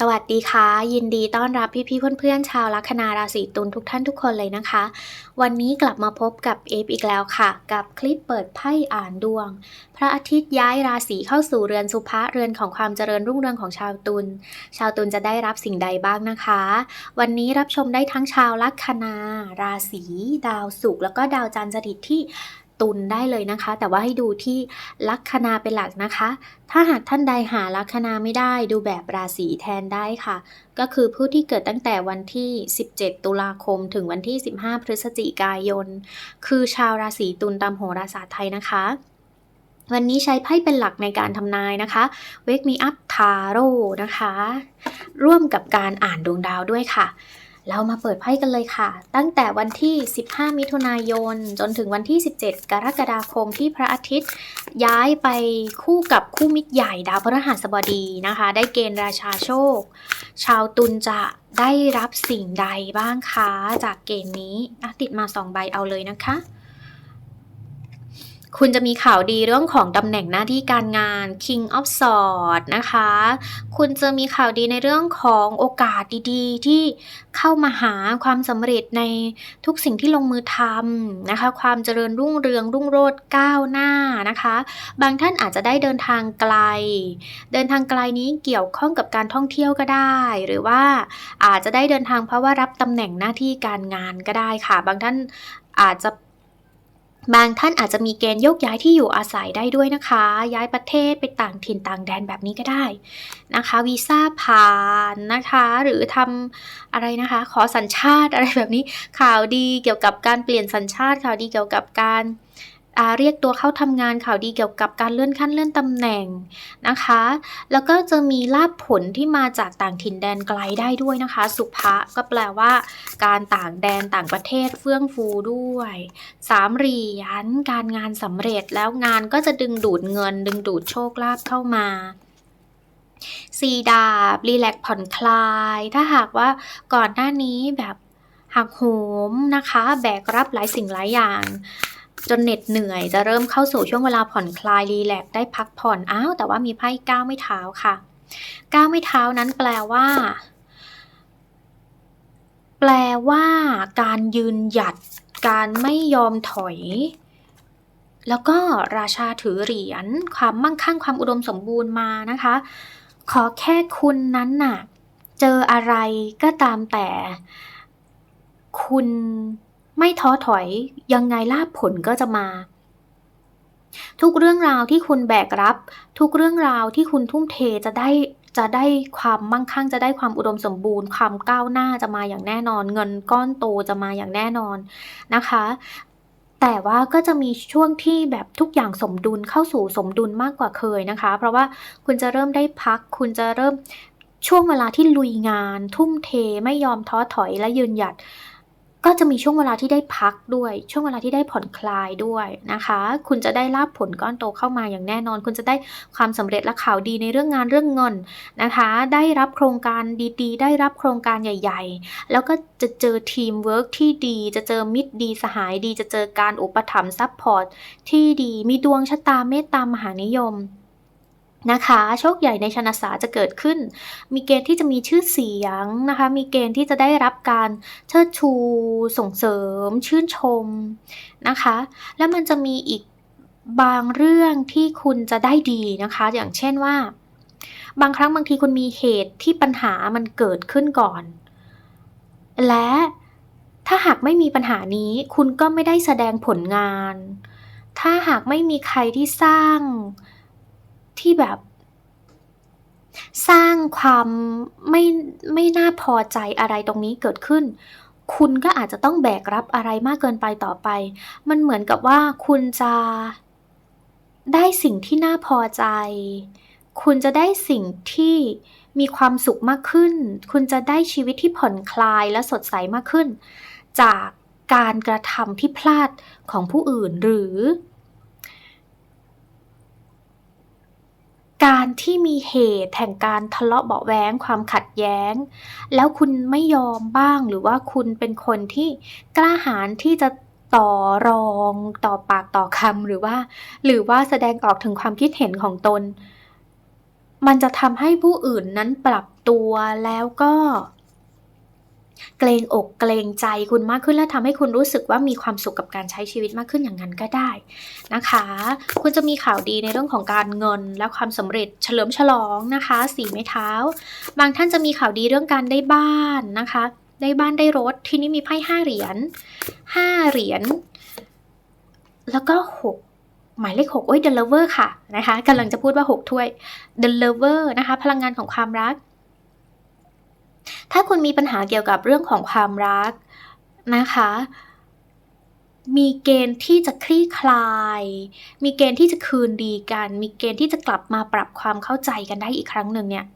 สวัสดีค่ะ ยินดีต้อนรับพี่ๆเพื่อนๆชาวลัคนาราศีตุลทุกท่านทุกคนเลยนะคะ วันนี้กลับมาพบกับเอฟอีกแล้วค่ะ กับคลิปเปิดไพ่อ่านดวง พระอาทิตย์ย้ายราศีเข้าสู่เรือนสุภะเรือนของความเจริญรุ่งเรืองของชาวตุลชาวตุลจะได้รับสิ่งใดบ้างนะคะ วันนี้รับชมได้ทั้งชาวลัคนาราศีดาวศุกร์แล้วก็ดาวจันทร์สถิตที่ ตุลได้เลยนะคะ แต่ว่าให้ดูที่ลัคนาเป็นหลักนะคะ ถ้าหากท่านใดหาลัคนาไม่ได้ดูแบบราศีแทนได้ค่ะ ก็คือผู้ที่เกิดตั้งแต่วันที่ 17 ตุลาคมถึงวันที่ 15 พฤศจิกายน คือชาวราศีตุลตามโหราศาสตร์ไทยนะคะวันนี้ใช้ไพ่เป็นหลักในการทำนายนะคะ Wake Me Up Tarot นะคะ ร่วมกับการอ่านดวงดาวด้วยค่ะ เรามาเปิดไพ่กันเลยค่ะ ตั้งแต่วันที่ 15 มิถุนายน จนถึงวันที่ 17 กรกฎาคมที่พระอาทิตย์ ย้ายไปคู่กับคู่มิตรใหญ่ดาวพฤหัสบดีนะคะ ได้เกณฑ์ราชาโชค ชาวตุลจะได้รับสิ่งใดบ้างคะจากเกณฑ์นี้ติดมา 2 ใบเอาเลยนะคะ คุณจะมีข่าวดีเรื่องของตำแหน่งหน้าที่การงาน King of Swords นะคะ คุณจะมีข่าวดีในเรื่องของโอกาสดีๆ ที่เข้ามาหาความสำเร็จในทุกสิ่งที่ลงมือทำนะคะ ความเจริญรุ่งเรืองรุ่งโรจน์ก้าวหน้านะคะ บางท่านอาจจะได้เดินทางไกล เดินทางไกลนี้เกี่ยวข้องกับการท่องเที่ยวก็ได้ หรือว่าอาจจะได้เดินทางเพราะว่ารับตำแหน่งหน้าที่การงานก็ได้ค่ะ บางท่านอาจจะ บางท่านอาจจะมีเกณฑ์โยกย้ายที่อยู่อาศัยได้ด้วยนะคะ ย้ายประเทศไปต่างถิ่นต่างแดนแบบนี้ก็ได้นะคะวีซ่าผ่านนะคะ หรือทำอะไรนะคะ ขอสัญชาติอะไรแบบนี้ข่าวดีเกี่ยวกับการเปลี่ยนสัญชาติข่าวดีเกี่ยวกับการ เรียกตัวเข้าทำงานข่าวดีเกี่ยวกับการเลื่อนขั้นเลื่อนตำแหน่งนะคะ แล้วก็จะมีลาบผลที่มาจากต่างถิ่นแดนไกลได้ด้วยนะคะ สุภะก็แปลว่า การต่างแดนต่างประเทศเฟื่องฟูด้วยสามเหรียญการงานสำเร็จแล้วงานก็จะดึงดูดเงิน ดึงดูดโชคลาภเข้ามาสีดาบ รีแลกผ่อนคลาย ถ้าหากว่าก่อนหน้านี้แบบหักโหมนะคะ แบกรับหลายสิ่งหลายอย่าง จนเหน็ดเหนื่อยจะเริ่มเข้าสู่ช่วงเวลาผ่อนคลายรีแลกซ์ได้พักผ่อนอ้าวแต่ว่ามีไพ่ก้าวไม่เท้าค่ะก้าวไม่เท้านั้นแปลว่า แปลว่า การยืนหยัด การไม่ยอมถอย แล้วก็ราชาถือเหรียญความมั่งคั่งความอุดมสมบูรณ์มานะคะ ขอแค่คุณนั้นน่ะ เจออะไรก็ตามแต่ คุณ ไม่ท้อถอยยังไงลาภผลก็จะมา ทุกเรื่องราวที่คุณแบกรับ ทุกเรื่องราวที่คุณทุ่มเทจะได้จะได้ความมั่งคั่งจะได้ความอุดมสมบูรณ์ ความก้าวหน้าจะมาอย่างแน่นอน เงินก้อนโตจะมาอย่างแน่นอนนะคะ แต่ว่าก็จะมีช่วงที่แบบทุกอย่างสมดุลเข้าสู่สมดุลมากกว่าเคยนะคะ เพราะว่าคุณจะเริ่มได้พัก คุณจะเริ่มช่วงเวลาที่ลุยงาน ทุ่มเทไม่ยอมท้อถอยและยืนหยัด ก็จะมีช่วงเวลาที่ได้พักด้วย ช่วงเวลาที่ได้ผ่อนคลายด้วยนะคะ คุณจะได้ลาบผลก้อนโตเข้ามาอย่างแน่นอน คุณจะได้ความสำเร็จและข่าวดีในเรื่องงานเรื่องเงินนะคะ ได้รับโครงการดีๆ ได้รับโครงการใหญ่ ๆ แล้วก็จะเจอทีมเวิร์กที่ดี จะเจอมิตรดีสหายดี จะเจอการอุปถัมภ์ซัพพอร์ตที่ดี มีดวงชะตาเมตตามหานิยม นะคะ โชคใหญ่ในชนะสาจะเกิดขึ้น มีเกณฑ์ที่จะมีชื่อเสียงนะคะ มีเกณฑ์ที่จะได้รับการเชิดชู ส่งเสริม ชื่นชมนะคะ แล้วมันจะมีอีกบางเรื่องที่คุณจะได้ดีนะคะ อย่างเช่นว่า บางครั้งบางทีคุณมีเหตุที่ปัญหามันเกิดขึ้นก่อน และถ้าหากไม่มีปัญหานี้ คุณก็ไม่ได้แสดงผลงาน ถ้าหากไม่มีใครที่สร้าง ที่แบบ สร้างความไม่ไม่น่าพอใจอะไรตรงนี้เกิดขึ้น คุณก็อาจจะต้องแบกรับอะไรมากเกินไปต่อไป มันเหมือนกับว่าคุณจะได้สิ่งที่น่าพอใจ คุณจะได้สิ่งที่มีความสุขมากขึ้น คุณจะได้ชีวิตที่ผ่อนคลายและสดใสมากขึ้น จากการกระทำที่พลาดของผู้อื่นหรือ การที่มีเหตุแห่งการทะเลาะเบาแว้งความขัดแย้ง แล้วคุณไม่ยอมบ้างหรือว่าคุณเป็นคนที่กล้าหาญที่จะต่อรองต่อปากต่อคำหรือว่า หรือว่าแสดงออกถึงความคิดเห็นของตน มันจะทำให้ผู้อื่นนั้นปรับตัวแล้วก็ เกรงอกเกรงใจคุณมากขึ้นและทำให้คุณรู้สึกว่ามีความสุขกับการใช้ชีวิตมากขึ้นอย่างนั้นก็ได้นะคะ คุณจะมีข่าวดีในเรื่องของการเงินและความสำเร็จเฉลิมฉลองนะคะสีไม้เท้า บางท่านจะมีข่าวดีเรื่องการได้บ้านนะคะ ได้บ้านได้รถที่นี้มีไพ่ห้าเหรียญห้าเหรียญแล้วก็หกหมายเลขหกโอ้ย The Lover ค่ะนะคะกำลังจะพูดว่าหกถ้วย The Lover นะคะ พลังงานของความรัก ถ้าคุณมีปัญหาเกี่ยวกับเรื่องของความรักนะคะ มีเกณฑ์ที่จะคลี่คลาย มีเกณฑ์ที่จะคืนดีกัน มีเกณฑ์ที่จะกลับมาปรับความเข้าใจกันได้อีกครั้งหนึ่งเนี่ย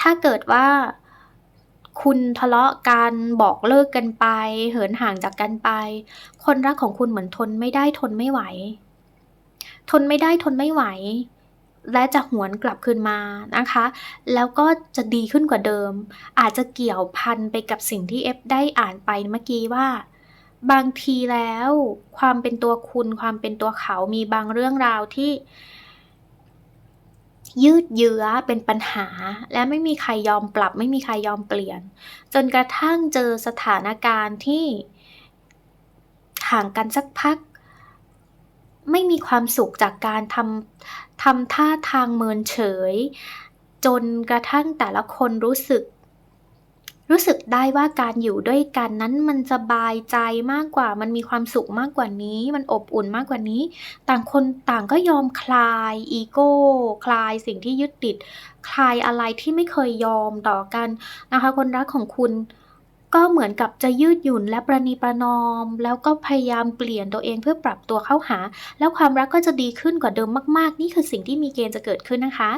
ถ้าเกิดว่าคุณทะเลาะกันบอกเลิกกันไป เหินห่างจากกันไป คนรักของคุณเหมือนทนไม่ได้ทนไม่ไหว ทนไม่ได้ทนไม่ไหว และจะหวนกลับคืนมานะคะ แล้วก็จะดีขึ้นกว่าเดิม อาจจะเกี่ยวพันไปกับสิ่งที่เอฟได้อ่านไปเมื่อกี้ว่า บางทีแล้ว ความเป็นตัวคุณความเป็นตัวเขามีบางเรื่องราวที่ ยืดเยื้อเป็นปัญหา และไม่มีใครยอมปรับ ไม่มีใครยอมเปลี่ยน จนกระทั่งเจอสถานการณ์ที่ห่างกันสักพัก ไม่มีความสุขจากการทำทำท่าทางเมินเฉย จนกระทั่งแต่ละคนรู้สึก รู้สึกได้ว่าการอยู่ด้วยกันนั้นมันสบายใจมากกว่า มันมีความสุขมากกว่านี้ มันอบอุ่นมากกว่านี้ ต่างคนต่างก็ยอมคลายอีโก้คลายสิ่งที่ยึดติด คลายอะไรที่ไม่เคยยอมต่อกันนะคะ คนรักของคุณ ก็เหมือนกับจะยืดหยุ่นและประนีประนอม แล้วก็พยายามเปลี่ยนตัวเองเพื่อปรับตัวเข้าหา แล้วความรักก็จะดีขึ้นกว่าเดิมมากๆ นี่คือสิ่งที่มีเกณฑ์จะเกิดขึ้นนะคะ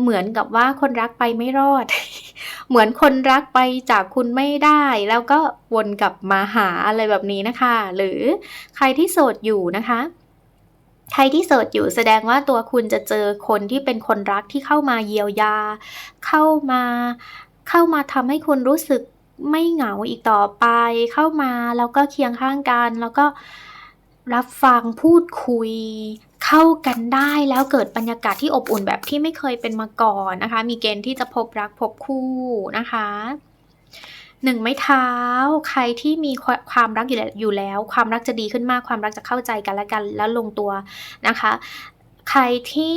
เหมือนกับว่าคนรักไปไม่รอด เหมือนคนรักไปจากคุณไม่ได้ แล้วก็วนกลับมาหาอะไรแบบนี้นะคะ หรือใครที่โสดอยู่นะคะใครที่โสดอยู่แสดงว่าตัวคุณจะเจอคนที่เป็นคนรักที่เข้ามาเยียวยา เข้ามา เข้ามาทำให้คุณรู้สึก ไม่เหงาอีกต่อไป เข้ามาแล้วก็เคียงข้างกัน แล้วก็รับฟังพูดคุยเข้ากันได้แล้วเกิดบรรยากาศที่อบอุ่นแบบที่ไม่เคยเป็นมาก่อนนะคะ มีเกณฑ์ที่จะพบรักพบคู่นะคะหนึ่งไม้เท้า ใครที่มีความรักอยู่แล้วอยู่แล้วความรักจะดีขึ้นมาก ความรักจะเข้าใจกันและกันแล้วลงตัวนะคะ ใครที่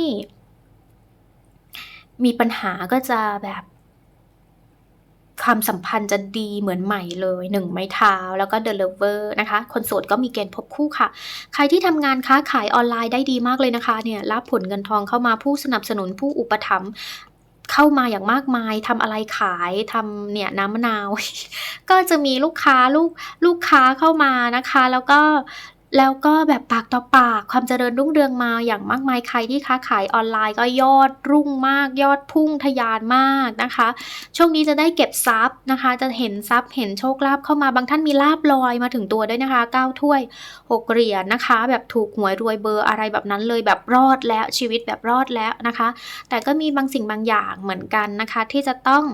มีปัญหาก็จะแบบ ความสัมพันธ์จะดีเหมือนใหม่เลยหนึ่งไม้เท้าแล้วก็เดลิเวอร์นะคะ คนโสดก็มีเกณฑ์พบคู่ค่ะ ใครที่ทำงานค้าขายออนไลน์ได้ดีมากเลยนะคะเนี่ยรับผลเงินทองเข้ามาผู้สนับสนุนผู้อุปถัมภ์เข้ามาอย่างมากมายทำอะไรขายทำเนี่ยน้ำมะนาว ก็จะมีลูกค้าลูกลูกค้าเข้ามานะคะ แล้วก็ แล้วก็แบบปากต่อปากความเจริญรุ่งเรืองมาอย่างมากมายใครที่ค้าขายออนไลน์ก็ยอดรุ่งมาก ยอดพุ่งทะยานมากนะคะ ช่วงนี้จะได้เก็บทรัพย์นะคะ จะเห็นทรัพย์เห็นโชคลาภเข้ามาบางท่านมีลาบลอยมาถึงตัวด้วยนะคะ9ถ้วย6เหรียญนะคะ แบบถูกหวยรวยเบอร์อะไรแบบนั้นเลยแบบรอดแล้วชีวิตแบบรอดแล้วนะคะ แต่ก็มีบางสิ่งบางอย่างเหมือนกันนะคะ ที่จะต้อง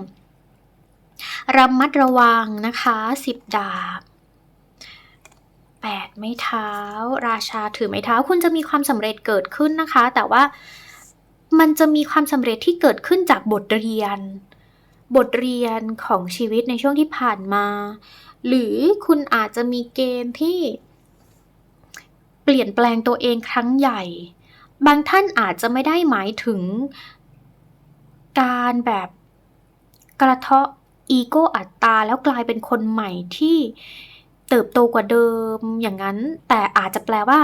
ระมัดระวังนะคะ 10 ดาบ ไม้เท้า ราชาถือไม้เท้า คุณจะมีความสำเร็จเกิดขึ้นนะคะ แต่ว่ามันจะมีความสำเร็จที่เกิดขึ้นจากบทเรียน บทเรียนของชีวิตในช่วงที่ผ่านมา หรือคุณอาจจะมีเกณฑ์ที่ เปลี่ยนแปลงตัวเองครั้งใหญ่ บางท่านอาจจะไม่ได้หมายถึง การแบบกระเทาะอีโก้อัตตาแล้วกลายเป็นคนใหม่ที่ เติบโตกว่าเดิมอย่างนั้น แต่อาจจะแปลว่า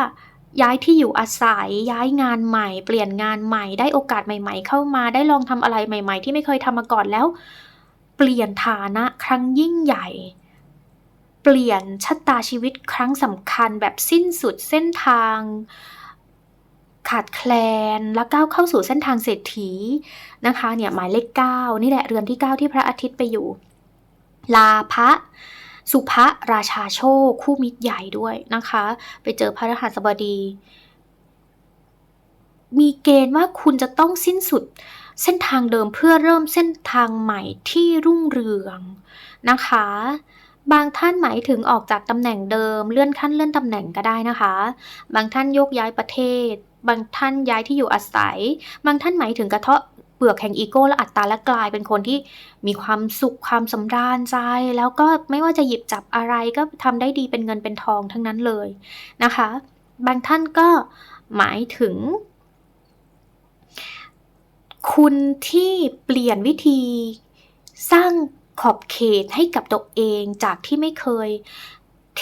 ย้ายที่อยู่อาศัย ย้ายงานใหม่ เปลี่ยนงานใหม่ ได้โอกาสใหม่ ๆ เข้ามา ได้ลองทำอะไรใหม่ ๆ ที่ไม่เคยทำมาก่อนแล้ว เปลี่ยนฐานะครั้งยิ่งใหญ่ เปลี่ยนชะตาชีวิตครั้งสำคัญแบบสิ้นสุดเส้นทาง ขาดแคลนแล้วก้าวเข้าสู่เส้นทางเศรษฐีนะคะ เนี่ยหมายเลขเก้านี่แหละเรือนที่เก้าที่พระอาทิตย์ไปอยู่ ลาภะ สุภะราชาโชค คู่มิตรใหญ่ด้วยนะคะ ไปเจอพระรหัสบดี มีเกณฑ์ว่าคุณจะต้องสิ้นสุดเส้นทางเดิมเพื่อเริ่มเส้นทางใหม่ที่รุ่งเรืองนะคะ บางท่านหมายถึงออกจากตำแหน่งเดิม เลื่อนขั้นเลื่อนตำแหน่งก็ได้นะคะ บางท่านโยกย้ายประเทศ บางท่านย้ายที่อยู่อาศัย บางท่านหมายถึงกระเทาะ เปลือกแห่งอีโก้และอัตตาและกลายเป็นคนที่มีความสุขความสำราญใจ แล้วก็ไม่ว่าจะหยิบจับอะไรก็ทำได้ดีเป็นเงินเป็นทองทั้งนั้นเลยนะคะ บางท่านก็หมายถึง คุณที่เปลี่ยนวิธีสร้างขอบเขตให้กับตัวเองจากที่ไม่เคย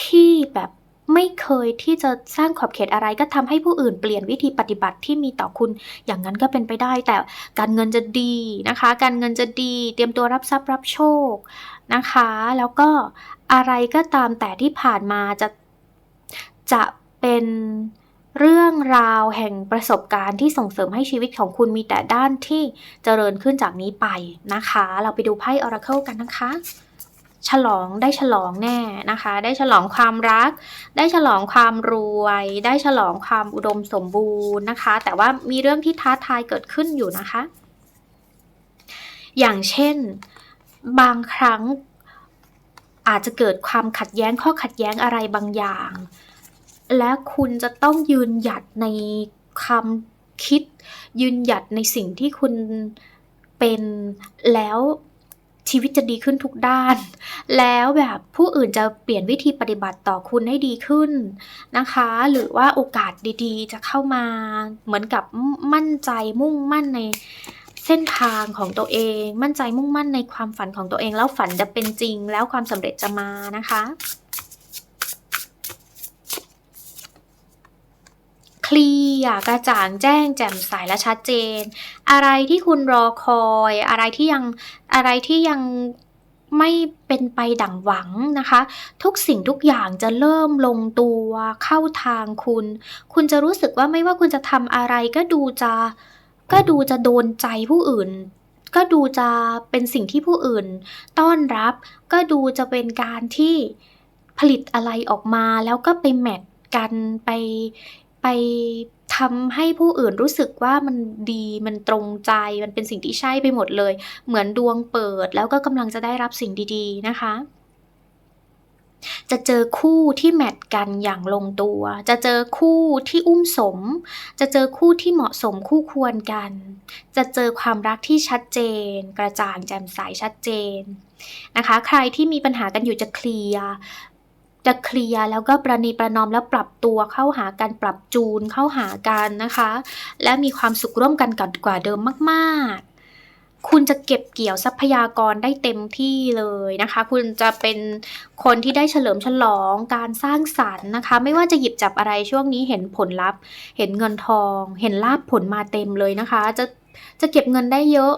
ที่แบบ ไม่เคยที่จะสร้างขอบเขตอะไรก็ทำให้ผู้อื่นเปลี่ยนวิธีปฏิบัติที่มีต่อคุณ อย่างนั้นก็เป็นไปได้ แต่การเงินจะดีนะคะ การเงินจะดี เตรียมตัวรับทรัพย์รับโชคนะคะ แล้วก็อะไรก็ตามแต่ที่ผ่านมาจะจะเป็นเรื่องราวแห่งประสบการณ์ที่ส่งเสริมให้ชีวิตของคุณมีแต่ด้านที่เจริญขึ้นจากนี้ไปนะคะ เราไปดูไพ่ Oracle กันนะคะ ฉลองได้ฉลองแน่นะคะ ได้ฉลองความรัก ได้ฉลองความรวย ได้ฉลองความอุดมสมบูรณ์นะคะ แต่ว่ามีเรื่องที่ท้าทายเกิดขึ้นอยู่นะคะ อย่างเช่นบางครั้งอาจจะเกิดความขัดแย้งข้อขัดแย้งอะไรบางอย่าง และคุณจะต้องยืนหยัดในความคิด ยืนหยัดในสิ่งที่คุณเป็นแล้ว ชีวิตจะดีขึ้นทุกด้าน แล้วแบบผู้อื่นจะเปลี่ยนวิธีปฏิบัติต่อคุณให้ดีขึ้นนะคะ หรือว่าโอกาสดีๆ จะเข้ามาเหมือนกับมั่นใจมุ่งมั่นในเส้นทางของตัวเอง มั่นใจมุ่งมั่นในความฝันของตัวเอง แล้วฝันจะเป็นจริง แล้วความสำเร็จจะมานะคะ เคลียร์กระจ่างแจ้งแจ่มใสและชัดเจน อะไรที่คุณรอคอย อะไรที่ยังอะไรที่ยังไม่เป็นไปดั่งหวังนะคะ ทุกสิ่งทุกอย่างจะเริ่มลงตัวเข้าทางคุณ คุณจะรู้สึกว่าไม่ว่าคุณจะทำอะไรก็ดูจะก็ดูจะโดนใจผู้อื่น ก็ดูจะเป็นสิ่งที่ผู้อื่น ต้อนรับก็ดูจะเป็นการที่ผลิตอะไรออกมาแล้วก็ไปแมทกันไป ไปทำให้ผู้อื่นรู้สึกว่ามันดีมันตรงใจมันเป็นสิ่งที่ใช่ไปหมดเลย เหมือนดวงเปิดแล้วก็กำลังจะได้รับสิ่งดีๆนะคะ จะเจอคู่ที่แมทกันอย่างลงตัว จะเจอคู่ที่อุ้มสม จะเจอคู่ที่เหมาะสมคู่ควรกัน จะเจอความรักที่ชัดเจน กระจ่างแจ่มใสชัดเจนนะคะ ใครที่มีปัญหากันอยู่จะเคลียร์ จะเคลียร์แล้วก็ประนีประนอมแล้วปรับตัวเข้าหากันปรับจูนเข้าหากันนะคะ และมีความสุขร่วมกันก่อนกว่าเดิมมากๆ คุณจะเก็บเกี่ยวทรัพยากรได้เต็มที่เลยนะคะ คุณจะเป็นคนที่ได้เฉลิมฉลองการสร้างสรรค์นะคะ ไม่ว่าจะหยิบจับอะไรช่วงนี้เห็นผลลัพธ์ เห็นเงินทอง เห็นลาบผลมาเต็มเลยนะคะ จะจะเก็บเงินได้เยอะ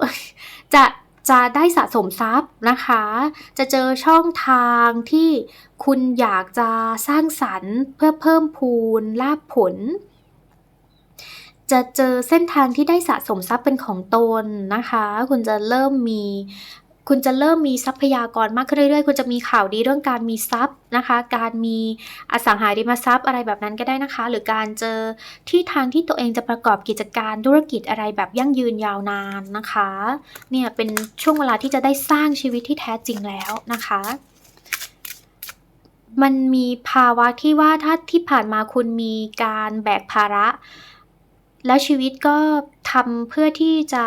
จะ จะได้สะสมทรัพย์นะคะ จะเจอช่องทางที่คุณอยากจะสร้างสรรค์เพื่อเพิ่มพูนลาบผล จะเจอเส้นทางที่ได้สะสมทรัพย์เป็นของตนนะคะ คุณจะเริ่มมี คุณจะเริ่มมีทรัพยากรมากขึ้นเรื่อยๆ คุณจะมีข่าวดีเรื่องการมีทรัพย์นะคะ การมีอสังหาริมทรัพย์อะไรแบบนั้นก็ได้นะคะ หรือการเจอที่ทางที่ตัวเองจะประกอบกิจการธุรกิจอะไรแบบยั่งยืนยาวนานนะคะ เนี่ยเป็นช่วงเวลาที่จะได้สร้างชีวิตที่แท้จริงแล้วนะคะมันมีภาวะที่ว่าถ้าที่ผ่านมาคุณมีการแบกภาระ แล้วชีวิตก็ทำเพื่อที่จะ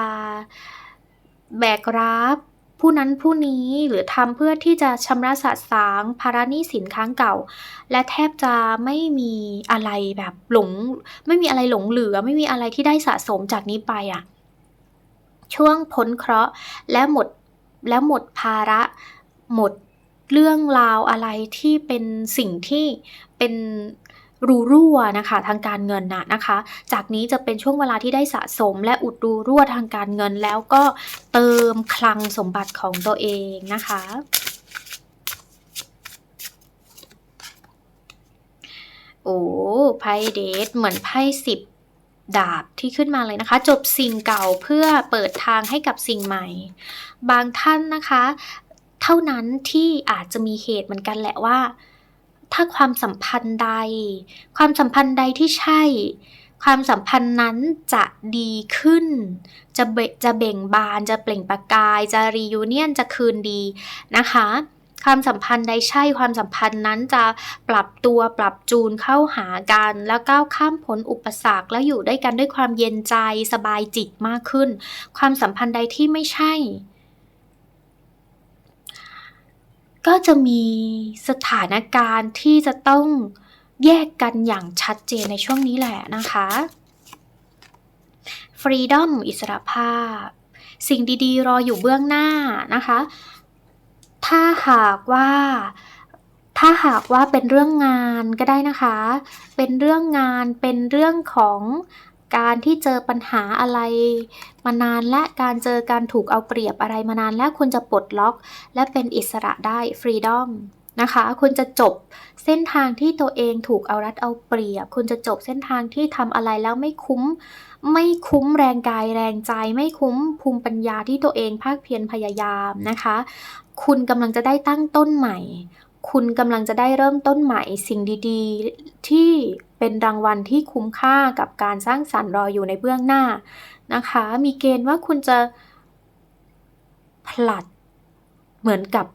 แบกรับ ผู้นั้นผู้นี้หรือทำเพื่อที่จะชำระสะสางภาระหนี้สินค้างเก่า และแทบจะไม่มีอะไรแบบหลง ไม่มีอะไรหลงเหลือ ไม่มีอะไรที่ได้สะสมจากนี้ไปอะ่ะ ช่วงพ้นเคราะห์และหมดแล้วหมดภาระ หมดเรื่องราวอะไรที่เป็นสิ่งที่เป็น รูรั่วนะคะ ทางการเงินนะนะคะ จากนี้จะเป็นช่วงเวลาที่ได้สะสม และอุดรูรั่วทางการเงินแล้วก็เติมคลังสมบัติของตัวเองนะคะโอ้ไพ่เดทเหมือนไพ่สิบดาบที่ขึ้นมาเลยนะคะ จบสิ่งเก่าเพื่อเปิดทางให้กับสิ่งใหม่ บางท่านนะคะ เท่านั้นที่อาจจะมีเหตุเหมือนกันแหละว่า ถ้าความสัมพันธ์ใด ความสัมพันธ์ใดที่ใช่ ความสัมพันธ์นั้นจะดีขึ้น จะเบจะเบ่งบาน จะเปล่งประกาย จะรียูเนียน จะคืนดีนะคะ ความสัมพันธ์ใดใช่ ความสัมพันธ์นั้นจะปรับตัวปรับจูนเข้าหากัน แล้วก้าวข้ามพ้นอุปสรรค แล้วอยู่ด้วยกันด้วยความเย็นใจสบายจิตมากขึ้น ความสัมพันธ์ใดที่ไม่ใช่ ก็จะมีสถานการณ์ที่จะต้องแยกกันอย่างชัดเจนในช่วงนี้แหละนะคะ Freedom อิสรภาพ สิ่งดีๆ รออยู่เบื้องหน้านะคะ ถ้าหากว่าถ้าหากว่าเป็นเรื่องงานก็ได้นะคะ เป็นเรื่องงาน เป็นเรื่องของ การที่เจอปัญหาอะไร มานานและการเจอการถูกเอาเปรียบอะไรมานานและคุณจะปลดล็อก และเป็นอิสระได้ Freedom นะคะคุณจะจบเส้นทางที่ตัวเองถูกเอารัดเอาเปรียบ คุณจะจบเส้นทางที่ทำอะไรแล้วไม่คุ้ม ไม่คุ้มแรงกายแรงใจ ไม่คุ้มภูมิปัญญาที่ตัวเองภาคเพียรพยายามนะคะ คุณกำลังจะได้ตั้งต้นใหม่ คุณกำลังจะได้เริ่มต้นใหม่สิ่งดีๆ ที่เป็นรางวัลที่คุ้มค่ากับการสร้างสรรค์รออยู่ในเบื้องหน้านะคะ มีเกณฑ์ว่าคุณจะผลัดเหมือนกับ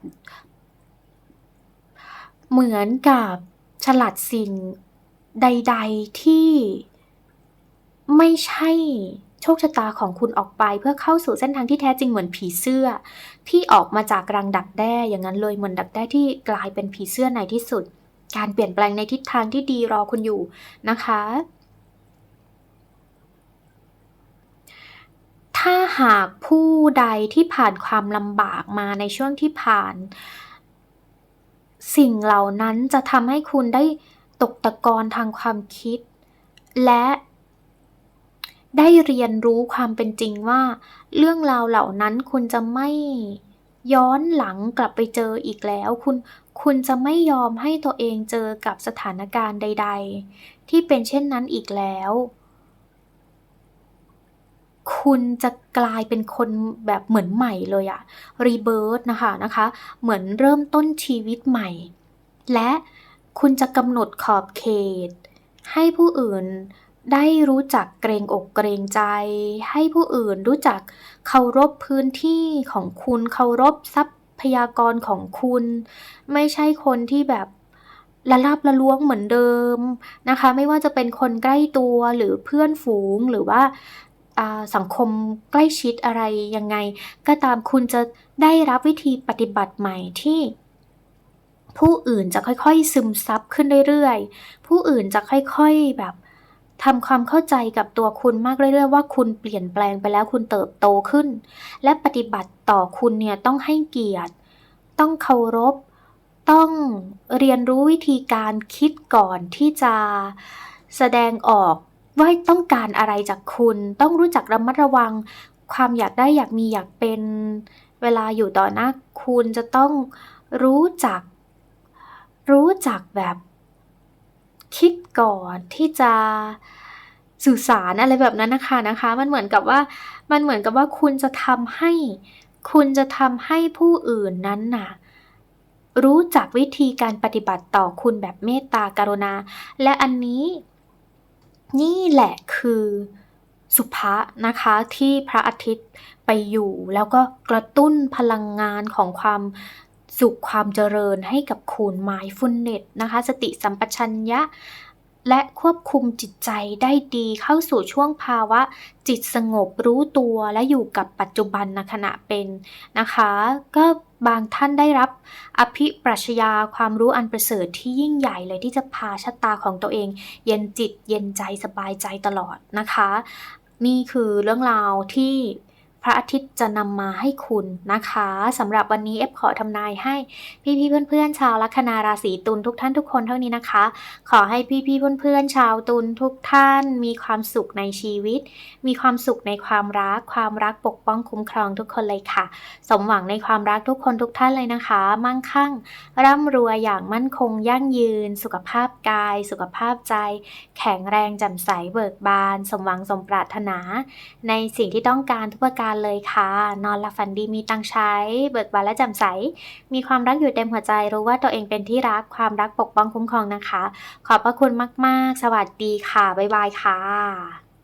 เหมือนกับฉลัดสิ่งใด ๆที่ไม่ใช่ โชคชะตาของคุณออกไปเพื่อเข้าสู่เส้นทางที่แท้จริงเหมือนผีเสื้อ ที่ออกมาจากรังดักแด้อย่างนั้นเลยเหมือนดักแด้ที่กลายเป็นผีเสื้อในที่สุด การเปลี่ยนแปลงในทิศทางที่ดีรอคุณอยู่นะคะ ถ้าหากผู้ใดที่ผ่านความลำบากมาในช่วงที่ผ่าน สิ่งเหล่านั้นจะทำให้คุณได้ตกตะกอนทางความคิด และ ได้เรียนรู้ความเป็นจริงว่า เรื่องราวเหล่านั้นคุณจะไม่ย้อนหลังกลับไปเจออีกแล้ว คุณคุณจะไม่ยอมให้ตัวเองเจอกับสถานการณ์ใด ๆ ที่เป็นเช่นนั้นอีกแล้ว คุณจะกลายเป็นคนแบบเหมือนใหม่เลยอะรีเบิร์ตนะคะนะคะ เหมือนเริ่มต้นชีวิตใหม่ และคุณจะกำหนดขอบเขต ให้ผู้อื่น ได้รู้จักเกรงอกเกรงใจ ให้ผู้อื่นรู้จักเคารพพื้นที่ของคุณเคารพทรัพยากรของคุณ ไม่ใช่คนที่แบบละลาบละล้วงเหมือนเดิมนะคะ ไม่ว่าจะเป็นคนใกล้ตัวหรือเพื่อนฝูงหรือว่าสังคมใกล้ชิดอะไรยังไง ก็ตามคุณจะได้รับวิธีปฏิบัติใหม่ที่ ผู้อื่นจะค่อยๆซึมซับขึ้นเรื่อยๆ ผู้อื่นจะค่อยๆแบบ ทำความเข้าใจกับตัวคุณมากเรื่อยๆว่าคุณเปลี่ยนแปลงไปแล้วคุณเติบโตขึ้น และปฏิบัติต่อคุณเนี่ยต้องให้เกียรติ ต้องเคารพ ต้องเรียนรู้วิธีการคิดก่อนที่จะแสดงออกว่าต้องการอะไรจากคุณ ต้องรู้จักระมัดระวัง ความอยากได้อยากมีอยากเป็น เวลาอยู่ต่อหน้าคุณจะต้องรู้จัก รู้จักแบบ คิดก่อนที่จะสื่อสารอะไรแบบนั้นนะคะนะคะ มันเหมือนกับว่ามันเหมือนกับว่าคุณจะทำให้ คุณจะทำให้ผู้อื่นนั้นน่ะ รู้จักวิธีการปฏิบัติต่อคุณแบบเมตตากรุณา และอันนี้ นี่แหละคือสุภะนะคะที่พระอาทิตย์ไปอยู่ แล้วก็กระตุ้นพลังงานของความ สุขความเจริญให้กับคุณ mindfulness นะคะ สติสัมปชัญญะ และควบคุมจิตใจได้ดีเข้าสู่ช่วงภาวะ จิตสงบรู้ตัวและอยู่กับปัจจุบันในขณะเป็นนะคะ ก็บางท่านได้รับอภิปรัชญาความรู้อันประเสริฐที่ยิ่งใหญ่เลยที่จะพาชะตาของตัวเอง เย็นจิตเย็นใจสบายใจตลอดนะคะ นี่คือเรื่องราวที่ ระอาทิตย์จะนำมาให้คุณนะคะสำหรับวันนี้เอฟขอทำนายให้พี่ๆเพื่อนๆชาวลัคนาราศีตุลทุกท่านทุกคนเท่านี้นะคะ ขอให้พี่ๆเพื่อนๆชาวตุลทุกท่าน มีความสุขในชีวิต มีความสุขในความรัก ความรักปกป้องคุ้มครองทุกคนเลยค่ะ สมหวังในความรักทุกคนทุกท่านเลยนะคะ มั่งคั่ง ร่ำรวยอย่างมั่นคงยั่งยืน สุขภาพกาย สุขภาพใจ แข็งแรงแจ่มใสเบิกบาน สมหวังสมปรารถนา ในสิ่งที่ต้องการทุกประการเลยค่ะ นอนหลับฝันดีมีตังใช้ เบิกบานและแจ่มใส มีความรักอยู่เต็มหัวใจรู้ว่าตัวเองเป็นที่รักความรักปกป้องคุ้มครองนะคะ ขอบพระคุณมาก ๆ สวัสดีค่ะ บ๊ายบายค่ะ